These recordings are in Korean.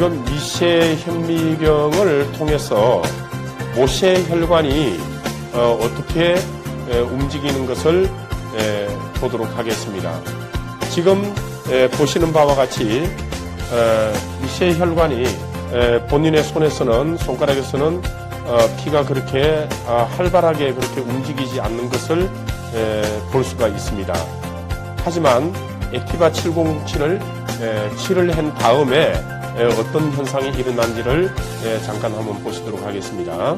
지금 미세 현미경을 통해서 모세 혈관이 어, 떻게 움직이는 것을 에, 보도록 하겠습니다. 지금 에, 보시는 바와 같이 에, 미세 혈관이 에, 본인의 손에서는 손가락에서는 어, 피가 그렇게 아, 활발하게 그렇게 움직이지 않는 것을 에, 볼 수가 있습니다. 하지만 액티바 707을 에, 칠을 한 다음에 에, 어떤 현상이 일어난지를 에, 잠깐 한번 보시도록 하겠습니다.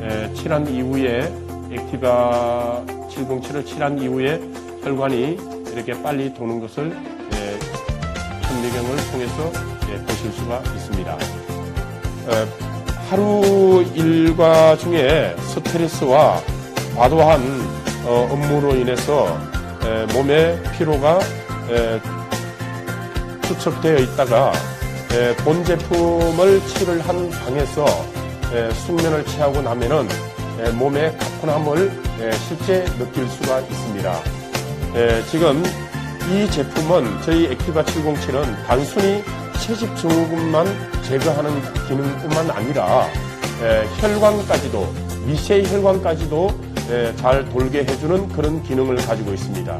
에, 칠한 이후에 액티바 707을 칠한 이후에 혈관이 이렇게 빨리 도는 것을 에, 현미경을 통해서 에, 보실 수가 있습니다. 에, 하루 일과 중에 스트레스와 과도한 어, 업무로 인해서 에, 몸의 피로가 에, 투척되어 있다가 에, 본 제품을 칠을 한 방에서 에, 숙면을 취하고 나면은 에, 몸의 가뿐함을 에, 실제 느낄 수가 있습니다. 에, 지금 이 제품은 저희 액티바 707은 단순히 채집 증후군만 제거하는 기능뿐만 아니라 에, 혈관까지도 미세 혈관까지도 에, 잘 돌게 해주는 그런 기능을 가지고 있습니다.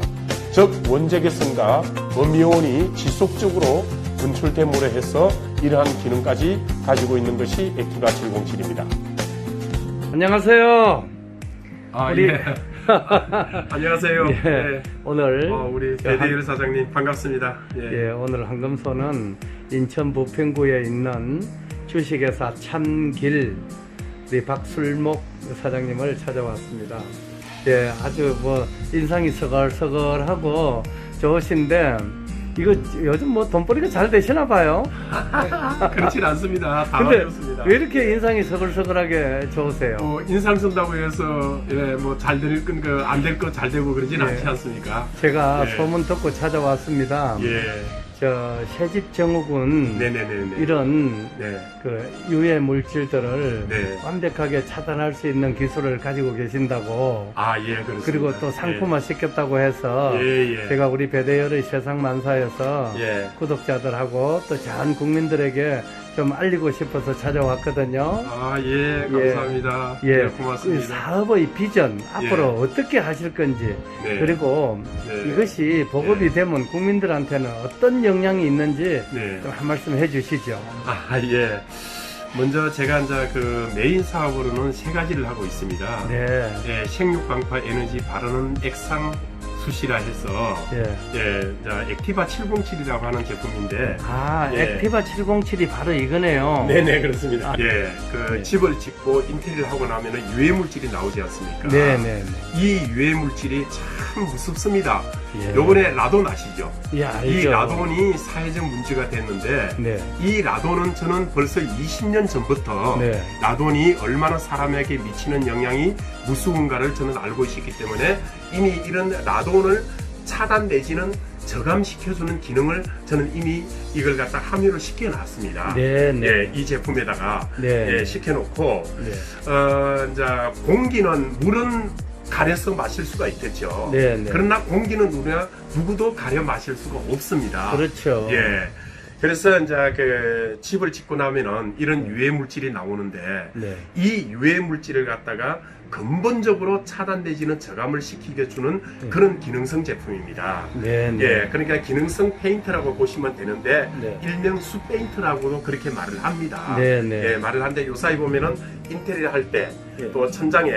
즉 원적외선과 음이온이 지속적으로 분출됨으로 해서 이러한 기능까지 가지고 있는 것이 액티바 707입니다. 안녕하세요. 아, 우리- 예. 안녕하세요. 예, 예. 오늘 어, 우리 배대일 사장님 반갑습니다. 예. 예, 오늘 황금소는 인천 부평구에 있는 주식회사 참길 우리 박술목 사장님을 찾아왔습니다. 예, 아주 뭐 인상이 서글서글하고 좋으신데 이거 요즘 뭐 돈벌이가 잘 되시나 봐요. 그렇진 않습니다. 다 근데 어렵습니다. 왜 이렇게 인상이 서글서글하게 좋으세요? 뭐 인상 쓴다고 해서 예, 뭐잘 될 건 그 안 될 거 잘 되고 그러진 예. 않지 않습니까? 제가 예. 소문 듣고 찾아왔습니다. 예. 저 새집 증후군 네네네네. 이런 네. 그 유해 물질들을 네. 완벽하게 차단할 수 있는 기술을 가지고 계신다고 아, 예, 그렇습니다. 그리고 또 상품화 시켰다고 해서 예, 예. 제가 우리 배대열의 세상 만사에서 예. 구독자들하고 또 전 국민들에게 좀 알리고 싶어서 찾아왔거든요. 아, 예, 예. 감사합니다. 예, 네, 그 고맙습니다. 사업의 비전 앞으로 어떻게 하실 건지 네. 그리고 네. 이것이 보급이 네. 되면 국민들한테는 어떤 영향이 있는지 네. 좀한 말씀 해 주시죠. 아, 예. 먼저 제가 이제 그 메인 사업으로는 세 가지를 하고 있습니다. 네, 예, 생육 방파 에너지 바르는 액상 숯이라 해서 예. 예, 이제 액티바 707이라고 하는 제품인데 아, 예. 액티바 707이 바로 이거네요. 네네 그렇습니다. 아. 예, 그 네. 집을 짓고 인테리어를 하고 나면은 유해 물질이 나오지 않습니까? 네 네 네. 이 유해 물질이 참 무섭습니다. 예. 요번에 라돈 아시죠? 예, 이 알죠. 라돈이 사회적 문제가 됐는데 네. 이 라돈은 저는 벌써 20년 전부터 네. 라돈이 얼마나 사람에게 미치는 영향이 무수한가를 저는 알고 있기 때문에 이미 이런 라돈을 차단 내지는 저감시켜주는 기능을 저는 이미 이걸 갖다 함유를 시켜놨습니다. 네, 네. 예, 이 제품에다가 네. 예, 시켜놓고 네. 어, 이제 공기는 물은 가려서 마실 수가 있겠죠. 네, 네. 그러나 공기는 누구나 누구도 가려 마실 수가 없습니다. 그렇죠. 예. 그래서 이제 그 집을 짓고 나면은 이런 유해 물질이 나오는데 네. 이 유해 물질을 갖다가 근본적으로 차단되지는 저감을 시키게 주는 음. 그런 기능성 제품입니다. 네, 네. 예, 그러니까 기능성 페인트라고 보시면 되는데 네. 일명 수 페인트라고도 그렇게 말을 합니다. 네, 네. 예, 말을 하는데 요사이 보면은 인테리어 할때 예. 또 천장에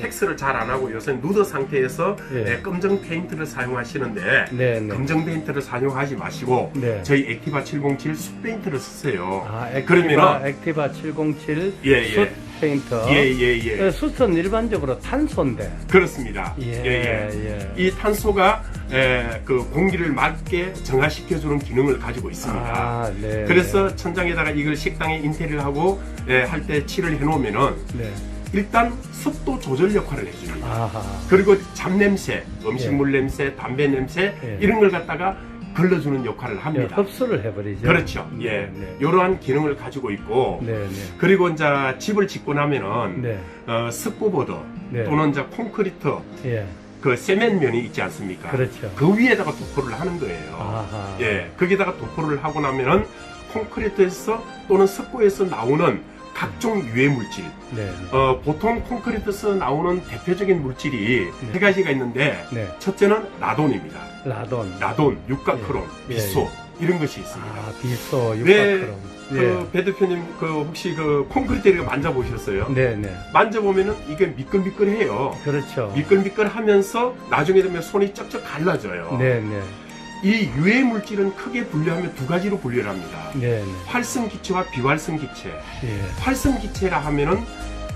텍스를 잘 안 하고 요새 누더 상태에서 예. 예, 검정 페인트를 사용하시는데 네, 네. 검정 페인트를 사용하지 마시고 네. 저희 액티바 707숯 페인트를 쓰세요. 아, 액티바, 그러면은 액티바 707 예, 예. 숯 페인트. 예예예 그 숯은 일반적으로 탄소인데. 그렇습니다. 예, 예, 예. 예. 이 탄소가 에, 그 공기를 맑게 정화시켜주는 기능을 가지고 있습니다. 아, 네. 그래서 천장에다가 이걸 식당에 인테리어를 하고 할 때 칠을 해놓으면은 네. 일단 습도 조절 역할을 해줍니다. 아하. 그리고 잡냄새, 음식물 냄새, 담배 냄새 예. 이런 걸 갖다가 걸러주는 역할을 예, 합니다. 흡수를 해버리죠. 그렇죠. 예, 네. 이러한 기능을 가지고 있고 네, 네. 그리고 이제 집을 짓고 나면은 네. 어, 스쿠보드 네. 또는 이제 콘크리트 예. 그 세면면이 있지 않습니까? 그렇죠. 그 위에다가 도포를 하는 거예요. 아하. 예, 거기다가 도포를 하고 나면은 콘크리트에서 또는 석고에서 나오는 각종 유해 물질, 네. 어, 보통 콘크리트에서 나오는 대표적인 물질이 네. 세 가지가 있는데 네. 첫째는 라돈입니다. 라돈. 라돈, 육각크롬, 예, 비소 이런 것이 있습니다. 아, 비소, 네, 육각크롬. 그배 대표님 그 혹시 그 콘크리트를 만져보셨어요? 네, 네. 만져보면은 이게 미끌미끌해요. 그렇죠. 미끌미끌 하면서 나중에 되면 손이 쩍쩍 갈라져요. 네, 네. 이 유해 물질은 크게 분류하면 두 가지로 분류를 합니다. 네, 네. 활성 기체와 비활성 기체. 예. 활성 기체라 하면은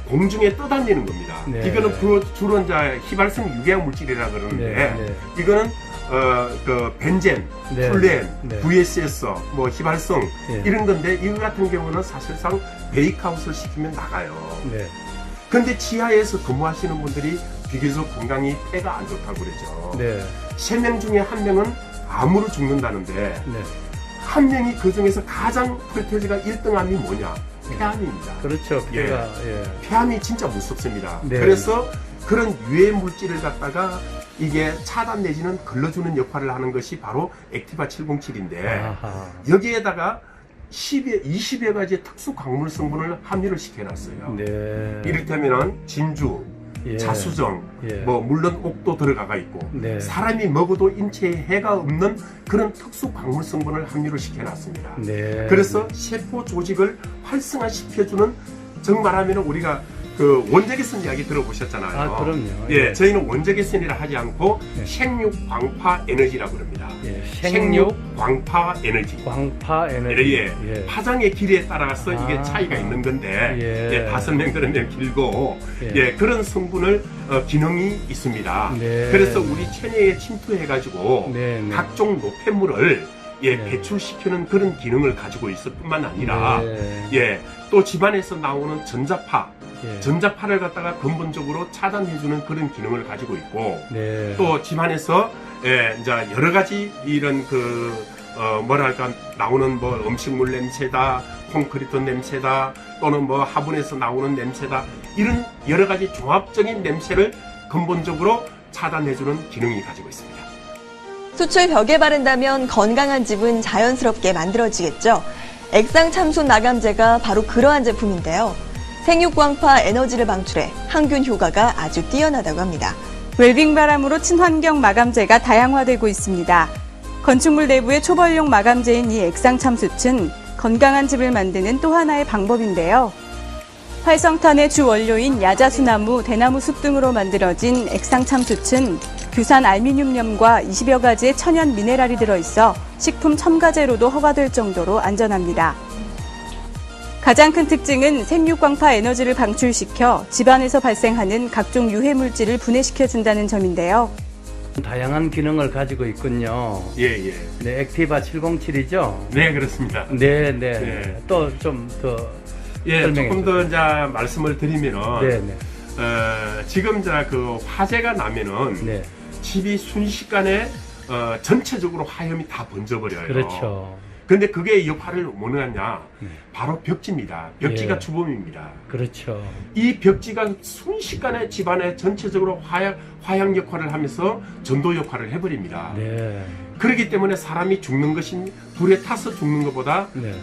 공중에 떠다니는 겁니다. 네. 이거는 주로, 주로 이제 휘발성 유해한 물질이라 그러는데 네, 네. 이거는 어, 그 벤젠, 네. 플렌, 네. VSS, 뭐 휘발성 예. 이런 건데 이거 같은 경우는 사실상 베이크아웃을 시키면 나가요. 네. 근데 지하에서 근무하시는 분들이 비교적 건강이 폐가 안 좋다고 그러죠. 네. 세명 중에 한 명은 암으로 죽는다는데 네. 한 명이 그 중에서 가장 프로테즈가 1등 암이 뭐냐? 폐암입니다. 그렇죠. 예. 피가 예. 폐암이 진짜 무섭습니다. 네. 그래서 그런 유해 물질을 갖다가 이게 차단 내지는 걸러주는 역할을 하는 것이 바로 액티바 707인데 아하. 여기에다가 10여, 20여 가지의 특수 광물 성분을 함유를 시켜놨어요. 네. 이를테면은 진주, 예. 자수정, 예. 뭐 물론 옥도 들어가가 있고 네. 사람이 먹어도 인체에 해가 없는 그런 특수 광물 성분을 함유를 시켜놨습니다. 네. 그래서 세포 조직을 활성화시켜주는 정말하면 우리가 그 원적외선 이야기 들어보셨잖아요. 아, 그럼요. 예, 예. 저희는 원적외선이라 하지 않고 네. 생육 광파 에너지라고 합니다. 예. 생육 광파 에너지. 광파 에너지. 예, 예. 파장의 길이에 따라서 이게 아. 차이가 있는 건데 예. 예, 다섯 명 들으면 길고 예. 예. 그런 성분을 어, 기능이 있습니다. 네. 그래서 우리 체내에 침투해 가지고 네, 네. 각종 노폐물을 예, 네. 배출시키는 그런 기능을 가지고 있을 뿐만 아니라 네. 예, 또 집안에서 나오는 전자파, 예. 전자파를 갖다가 근본적으로 차단해주는 그런 기능을 가지고 있고 네. 또 집안에서 예, 이제 여러 가지 이런 그 어, 뭐랄까 나오는 뭐 음식물 냄새다, 콘크리트 냄새다, 또는 뭐 화분에서 나오는 냄새다 이런 여러 가지 종합적인 냄새를 근본적으로 차단해주는 기능이 가지고 있습니다. 수출 벽에 바른다면 건강한 집은 자연스럽게 만들어지겠죠. 액상 참손 마감제가 바로 그러한 제품인데요. 생육광파 에너지를 방출해 항균 효과가 아주 뛰어나다고 합니다. 웰빙 바람으로 친환경 마감재가 다양화되고 있습니다. 건축물 내부의 초벌용 마감재인 이 액상 참숯은 건강한 집을 만드는 또 하나의 방법인데요. 활성탄의 주 원료인 야자수나무, 대나무 숲 등으로 만들어진 액상 참숯은 규산 알미늄염과 20여 가지의 천연 미네랄이 들어있어 식품 첨가제로도 허가될 정도로 안전합니다. 가장 큰 특징은 생육광파 에너지를 방출시켜 집안에서 발생하는 각종 유해 물질을 분해시켜 준다는 점인데요. 다양한 기능을 가지고 있군요. 예, 예. 네, 액티바 707이죠? 네, 그렇습니다. 네, 네. 네. 또좀 더. 예, 설명해 조금 더 이제 말씀을 드리면은 네, 네. 어, 지금 이제 그 화재가 나면은 네. 집이 순식간에 어, 전체적으로 화염이 다 번져버려요. 그렇죠. 근데 그게 역할을 뭐 하냐? 네. 바로 벽지입니다. 벽지가 예. 주범입니다. 그렇죠. 이 벽지가 순식간에 집안에 전체적으로 화약, 화약 역할을 하면서 전도 역할을 해버립니다. 네. 그렇기 때문에 사람이 죽는 것이 불에 타서 죽는 것보다 네.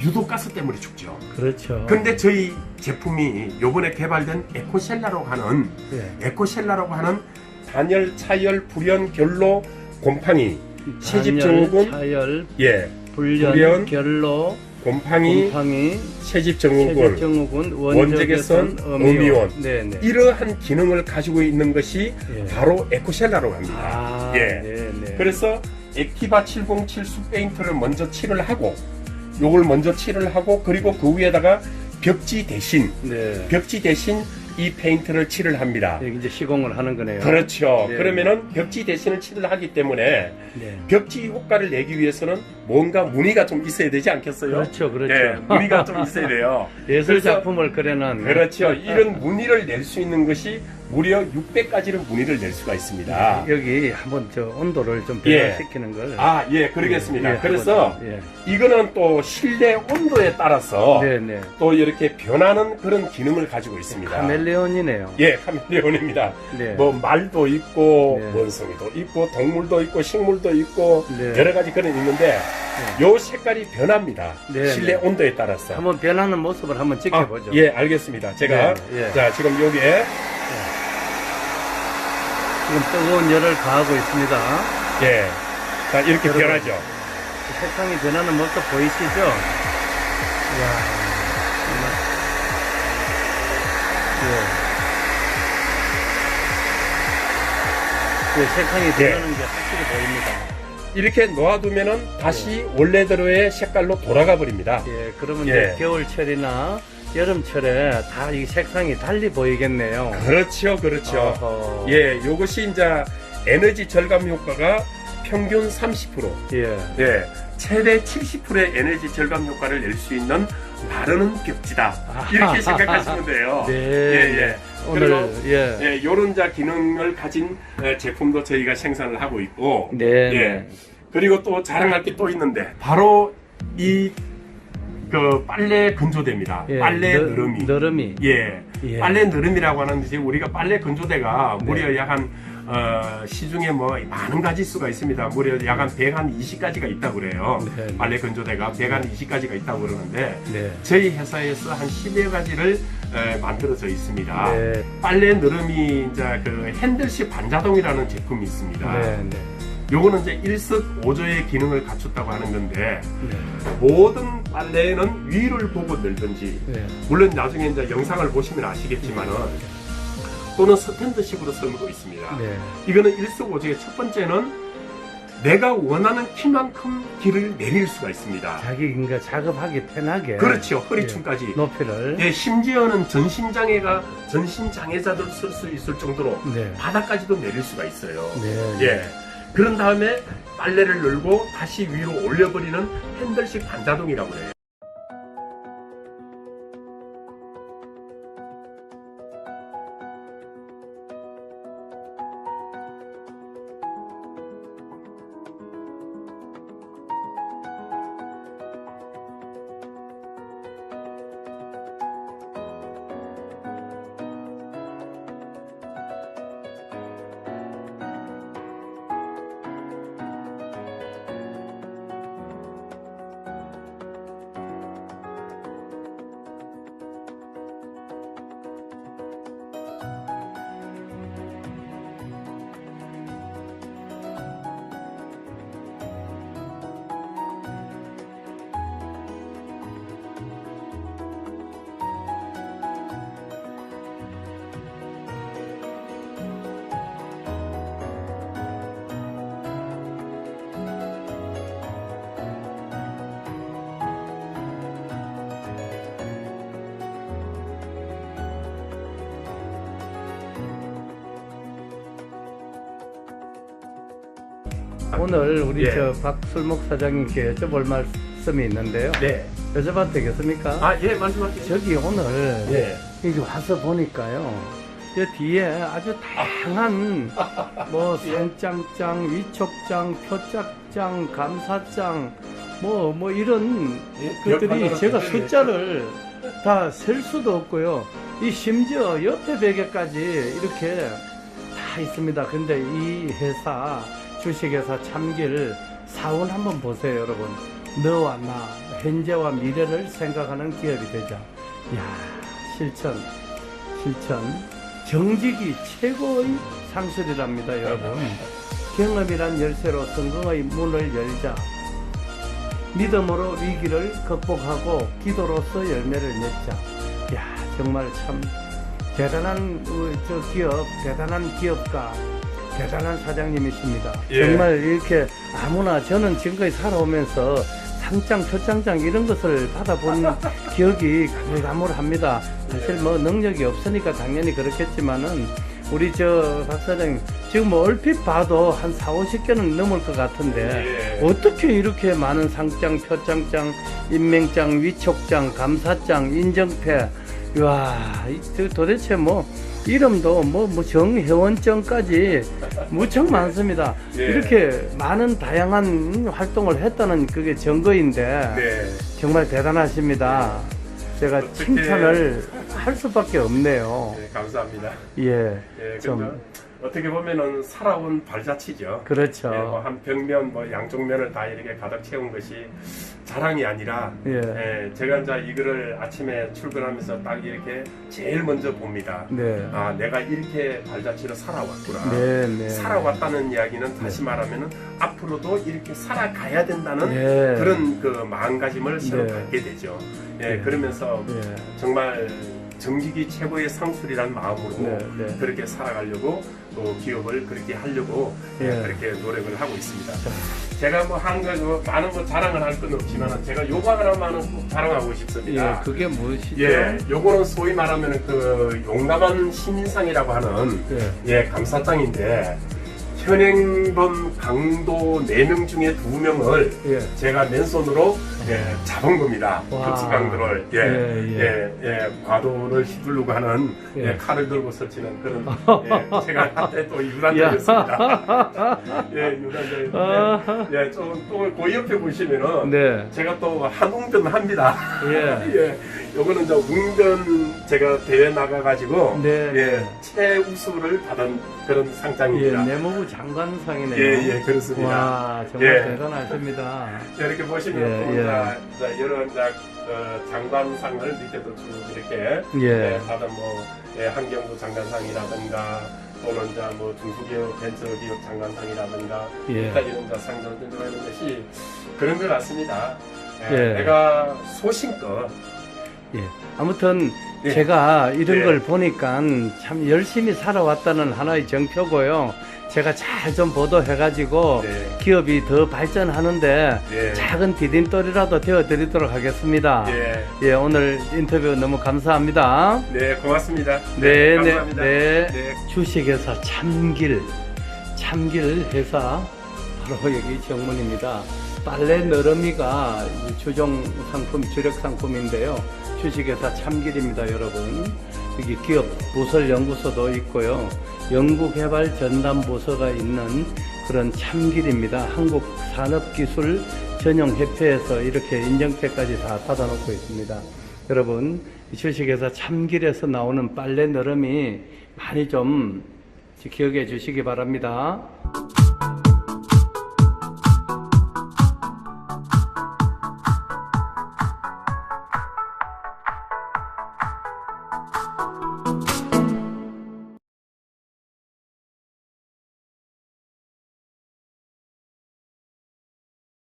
유독 가스 때문에 죽죠. 그렇죠. 근데 저희 제품이 요번에 개발된 에코셀라라고 하는 네. 에코셀라라고 하는 단열, 차열, 불연, 결로, 곰팡이, 단열, 증후군, 차열, 예, 불련, 불연, 결로, 곰팡이, 곰팡이, 채집 체질증후군, 원적외선, 음이온. 네, 네. 이러한 기능을 가지고 있는 것이 예. 바로 에코셀라라고 합니다. 아, 예. 네, 네. 그래서 액티바 707 숲페인트를 먼저 칠을 하고 요걸 먼저 칠을 하고 그리고 그 위에다가 벽지 대신 네. 벽지 대신 이 페인트를 칠을 합니다. 여기 이제 시공을 하는 거네요. 그렇죠. 네. 그러면은 벽지 대신을 칠을 하기 때문에 네. 벽지 효과를 내기 위해서는 뭔가 무늬가 좀 있어야 되지 않겠어요? 그렇죠, 그렇죠. 예, 무늬가 좀 있어야 돼요. 예술 그래서- 작품을 그려는 그렇죠. 이런 무늬를 낼 수 있는 것이 무려 600가지를 문의를 낼 수가 있습니다. 여기 한번 저 온도를 좀 예. 변화시키는 걸. 아, 예, 그러겠습니다. 예, 그래서 한번, 예. 이거는 또 실내 온도에 따라서 네, 네. 또 이렇게 변하는 그런 기능을 가지고 있습니다. 카멜레온이네요. 예, 카멜레온입니다. 네. 뭐 말도 있고 네. 원숭이도 있고 동물도 있고 식물도 있고 네. 여러 가지 그런 있는데 요 색깔이 변합니다. 네, 실내 네. 온도에 따라서. 한번 변하는 모습을 한번 아, 지켜보죠. 예, 알겠습니다. 제가 네, 예. 자 지금 여기에 지금 뜨거운 열을 가하고 있습니다. 예, 자 이렇게 여러분. 변하죠. 색상이 변하는 모습 보이시죠? 이야, 정말. 예. 예, 색상이 변하는 게 확실히 보입니다. 이렇게 놓아두면은 다시 원래대로의 색깔로 돌아가 버립니다. 예, 그러면 예. 이제 겨울철이나 여름철에 다 이 색상이 달리 보이겠네요. 그렇죠, 그렇죠. 어허. 예, 요것이 이제 에너지 절감 효과가 평균 30%, 예. 예, 최대 70%의 에너지 절감 효과를 낼 수 있는 바르는 벽지다. 이렇게 생각하시면 돼요. 네. 예, 예. 오늘, 그리고 예. 예, 요런 자 기능을 가진 에, 제품도 저희가 생산을 하고 있고, 네. 예. 네. 그리고 또 자랑할 게 또 있는데, 바로 이, 그, 빨래 건조대입니다. 예, 빨래 너- 느름이. 너름이. 예. 예. 빨래 느름이라고 하는데, 지금 우리가 빨래 건조대가 네. 무려 약 한, 어, 시중에 뭐, 많은 가지 수가 있습니다. 무려 약한 120가지가 있다고 그래요. 네, 네. 빨래 건조대가 120가지가 있다고 그러는데, 네. 저희 회사에서 한 10여 가지를 에, 만들어져 있습니다. 네. 빨래 느름이 이제 그 핸들식 반자동이라는 제품이 있습니다. 네, 네. 요거는 이제 일석오조의 기능을 갖췄다고 하는 건데 네. 모든 빨래는 위를 보고 늘든지 네. 물론 나중에 이제 영상을 보시면 아시겠지만은 또는 스탠드식으로 썰고 있습니다. 네. 이거는 일석오조의 첫 번째는 내가 원하는 키만큼 길을 내릴 수가 있습니다. 자기 그러니까 작업하기 편하게. 그렇죠. 허리춤까지. 높이를. 예, 심지어는 전신장애가 전신장애자들 쓸 수 있을 정도로 네. 바닥까지도 내릴 수가 있어요. 네. 예. 그런 다음에 빨래를 열고 다시 위로 올려버리는 핸들식 반자동이라고 해요. 오늘 우리 예. 저 박술목 사장님께 여쭤볼 말씀이 있는데요. 네. 여쭤봐도 되겠습니까? 아, 예, 말씀하세요. 저기 오늘 예. 여기 와서 보니까요. 저 뒤에 아주 다양한 뭐 상장장, 위촉장, 표짝장, 감사장 뭐 뭐 이런 것들이 몇 제가 가지로 숫자를 다 셀 수도 없고요. 이 심지어 옆에 베개까지 이렇게 다 있습니다. 근데 이 회사 주식회사 참길 사원 한번 보세요, 여러분. 너와 나 현재와 미래를 생각하는 기업이 되자. 야 실천, 실천. 정직이 최고의 상술이랍니다, 여러분. 경험이란 열쇠로 성공의 문을 열자. 믿음으로 위기를 극복하고 기도로서 열매를 맺자. 야, 정말 참 대단한 어, 저 기업, 대단한 기업가, 대단한 사장님이십니다. 예. 정말 이렇게 아무나 저는 지금까지 살아오면서 상장, 표창장 이런 것을 받아본 기억이 가물가물합니다. 사실 뭐 능력이 없으니까 당연히 그렇겠지만은 우리 저 박 사장님 지금 뭐 얼핏 봐도 한 4, 50개는 넘을 것 같은데 예. 어떻게 이렇게 많은 상장, 표창장, 인명장, 위촉장, 감사장, 인정패 와, 도대체 뭐 이름도 뭐, 뭐 정회원증까지 무척 많습니다. 예. 이렇게 많은 다양한 활동을 했다는 그게 증거인데 네. 정말 대단하십니다. 제가 어떻게- 칭찬을 할 수밖에 없네요. 네, 감사합니다. 예, 예, 좀 어떻게 보면은 살아온 발자취죠. 그렇죠. 예, 뭐 한 벽면 뭐 양쪽 면을 다 이렇게 가득 채운 것이 자랑이 아니라 예. 예, 제가 이제 이거를 아침에 출근하면서 딱 이렇게 제일 먼저 봅니다. 네, 아 내가 이렇게 발자취로 살아왔구나. 네, 네. 살아왔다는 이야기는 다시 말하면은 앞으로도 이렇게 살아가야 된다는 예. 그런 그 마음가짐을 서로 네. 갖게 되죠. 예, 네. 그러면서 예, 정말 정직이 최고의 상술이란 마음으로 네, 네. 그렇게 살아가려고 또 기업을 그렇게 하려고 예. 예, 그렇게 노력을 하고 있습니다. 제가 뭐 한 가지 많은 뭐 자랑을 할 건 없지만 제가 요거 하나만은 꼭 자랑하고 예, 싶습니다. 그게 무엇이죠? 예, 요거는 소위 말하면 그 용감한 신인상이라고 하는 예. 예, 감사장인데 현행범 강도 4명 중에 2명을 예. 제가 맨손으로 예, 잡은 겁니다. 와. 특수강도를 예, 예, 예, 예. 예, 과도를 휘두르고 하는 예. 예, 칼을 들고 설치는 그런 예, 제가 한때 또 유단자였습니다. 예, 유단자였는데 예, 좀또그 옆에 보시면은 네, 제가 또 한웅변 합니다. 예. 예, 요거는 저 웅변 제가 대회 나가가지고 네. 예, 최우수를 받은 그런 예, 상장입니다. 내무부 장관상이네요. 예, 예, 그렇습니다. 와, 정말 예. 대단하십니다. 자, 이렇게 보시면 예, 또 예. 자, 자, 여러 이제 어, 장관상을 밑에도 쭉 이렇게 예. 예, 받은 뭐 예, 한경구 장관상이라든가 또는 이제 뭐 중소기업 벤처기업 장관상이라든가 예. 일단 이런 자 상들을 하는 것이 그런 것 같습니다. 예, 예. 내가 소신껏 예. 아무튼 예. 제가 이런 예. 걸 보니까 참 열심히 살아왔다는 하나의 정표고요. 제가 잘 좀 보도해가지고 네. 기업이 더 발전하는데 예. 작은 디딤돌이라도 되어드리도록 하겠습니다. 예. 예, 오늘 인터뷰 너무 감사합니다. 네, 고맙습니다. 네, 네, 감사합니다. 네. 네. 주식회사 참길, 참길 회사 바로 여기 정문입니다. 빨래 너러미가 주종 상품, 주력 상품인데요. 주식회사 참길입니다, 여러분. 여기 기업 부설 연구소도 있고요. 연구개발 전담 부서가 있는 그런 참길입니다. 한국 산업기술 전용 협회에서 이렇게 인정패까지 다 받아놓고 있습니다. 여러분, 이 주식회사 참길에서 나오는 빨래 너름이 많이 좀 기억해 주시기 바랍니다.